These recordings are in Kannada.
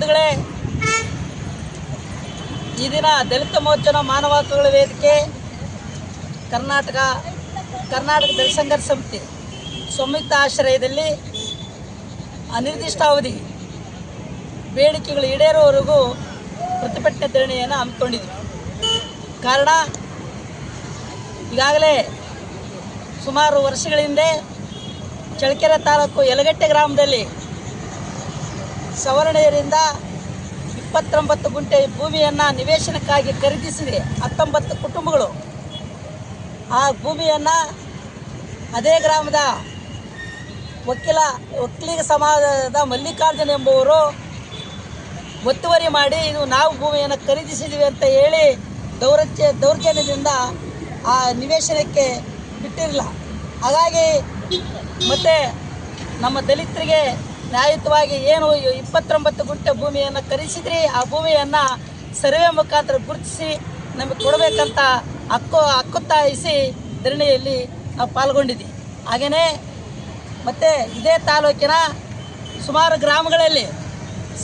ಬಂಧುಗಳೇ, ಈ ದಿನ ದಲಿತ ಮೋರ್ಚನ ಮಾನವ ಹಕ್ಕುಗಳ ವೇದಿಕೆ, ಕರ್ನಾಟಕ ಕರ್ನಾಟಕ ದಲಿತ ಸಂಘರ್ಷ ಸಮಿತಿ ಸಂಯುಕ್ತ ಆಶ್ರಯದಲ್ಲಿ ಅನಿರ್ದಿಷ್ಟಾವಧಿ ಬೇಡಿಕೆಗಳು ಈಡೇರುವವರೆಗೂ ಪ್ರತಿಭಟನೆ ಧರಣಿಯನ್ನು ಹಮ್ಮಿಕೊಂಡಿದ್ರು. ಕಾರಣ, ಈಗಾಗಲೇ ಸುಮಾರು ವರ್ಷಗಳ ಹಿಂದೆ ಚಳ್ಳಕೆರೆ ತಾಲೂಕು ಯಲಗಟ್ಟೆ ಗ್ರಾಮದಲ್ಲಿ ಸವರ್ಣೀಯರಿಂದ ಇಪ್ಪತ್ತೊಂಬತ್ತು ಗುಂಟೆ ಭೂಮಿಯನ್ನು ನಿವೇಶನಕ್ಕಾಗಿ ಖರೀದಿಸಿದೆ ಹತ್ತೊಂಬತ್ತು ಕುಟುಂಬಗಳು. ಆ ಭೂಮಿಯನ್ನು ಅದೇ ಗ್ರಾಮದ ವಕೀಲ ಒಕ್ಕಲಿಗ ಸಮಾಜದ ಮಲ್ಲಿಕಾರ್ಜುನ್ ಎಂಬುವರು ಒತ್ತುವರಿ ಮಾಡಿ ಇದು ನಾವು ಭೂಮಿಯನ್ನು ಖರೀದಿಸಿದ್ದೀವಿ ಅಂತ ಹೇಳಿ ದೌರ್ಜ ದೌರ್ಜನ್ಯದಿಂದ ಆ ನಿವೇಶನಕ್ಕೆ ಬಿಟ್ಟಿರಲಿಲ್ಲ. ಹಾಗಾಗಿ ಮತ್ತು ನಮ್ಮ ದಲಿತರಿಗೆ ನ್ಯಾಯಯುತವಾಗಿ ಏನು ಇಪ್ಪತ್ತೊಂಬತ್ತು ಗುಂಟೆ ಭೂಮಿಯನ್ನು ಖರೀದಿಸಿದ್ರಿ ಆ ಭೂಮಿಯನ್ನು ಸರ್ವೆ ಮುಖಾಂತರ ಗುರುತಿಸಿ ನಮಗೆ ಕೊಡಬೇಕಂತ ಹಕ್ಕು ಹಕ್ಕುತ್ತಾಯಿಸಿ ಧರಣಿಯಲ್ಲಿ ನಾವು ಪಾಲ್ಗೊಂಡಿದ್ವಿ. ಹಾಗೆಯೇ ಮತ್ತು ಇದೇ ತಾಲೂಕಿನ ಸುಮಾರು ಗ್ರಾಮಗಳಲ್ಲಿ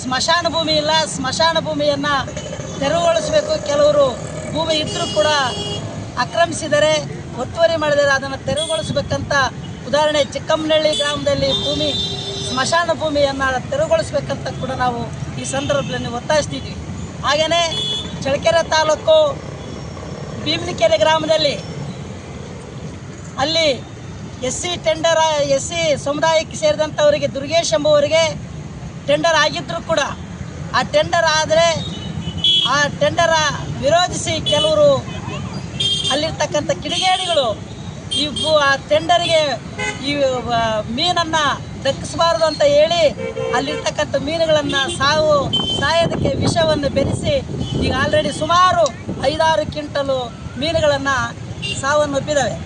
ಸ್ಮಶಾನ ಭೂಮಿ ಇಲ್ಲ, ಸ್ಮಶಾನ ಭೂಮಿಯನ್ನು ತೆರವುಗೊಳಿಸಬೇಕು. ಕೆಲವರು ಭೂಮಿ ಇದ್ದರೂ ಕೂಡ ಆಕ್ರಮಿಸಿದರೆ, ಒತ್ತುವರಿ ಮಾಡಿದರೆ ಅದನ್ನು ತೆರವುಗೊಳಿಸಬೇಕಂತ ಉದಾಹರಣೆ ಚಿಕ್ಕಮ್ಮನಹಳ್ಳಿ ಗ್ರಾಮದಲ್ಲಿ ಭೂಮಿ ಸ್ಮಶಾನ ಭೂಮಿಯನ್ನು ತೆರವುಗೊಳಿಸಬೇಕಂತ ಕೂಡ ನಾವು ಈ ಸಂದರ್ಭದಲ್ಲಿ ಒತ್ತಾಯಿಸ್ತೀವಿ. ಹಾಗೆಯೇ ಚಳ್ಳಕೆರೆ ತಾಲೂಕು ಭೀಮನಿಕೆರೆ ಗ್ರಾಮದಲ್ಲಿ ಅಲ್ಲಿ S C tender S C ಸಮುದಾಯಕ್ಕೆ ಸೇರಿದಂಥವರಿಗೆ, ದುರ್ಗೇಶ್ ಎಂಬುವರಿಗೆ ಟೆಂಡರ್ ಆಗಿದ್ದರೂ ಕೂಡ ಆ ಟೆಂಡರ್ ಆದರೆ ಆ ಟೆಂಡರ ವಿರೋಧಿಸಿ ಕೆಲವರು ಅಲ್ಲಿರ್ತಕ್ಕಂಥ ಕಿಡಿಗೇಡಿಗಳು ಈ ಆ ಟೆಂಡರಿಗೆ ಈ ಮೀನನ್ನು ದಕ್ಕಿಸಬಾರದು ಅಂತ ಹೇಳಿ ಅಲ್ಲಿರ್ತಕ್ಕಂಥ ಮೀನುಗಳನ್ನು ಸಾವು ಸಾಯೋದಕ್ಕೆ ವಿಷವನ್ನು ಬೆರೆಸಿ ಈಗ ಆಲ್ರೆಡಿ ಸುಮಾರು ಐದಾರು ಕ್ವಿಂಟಲು ಮೀನುಗಳನ್ನು ಸಾವನ್ನಪ್ಪಿದ್ದಾವೆ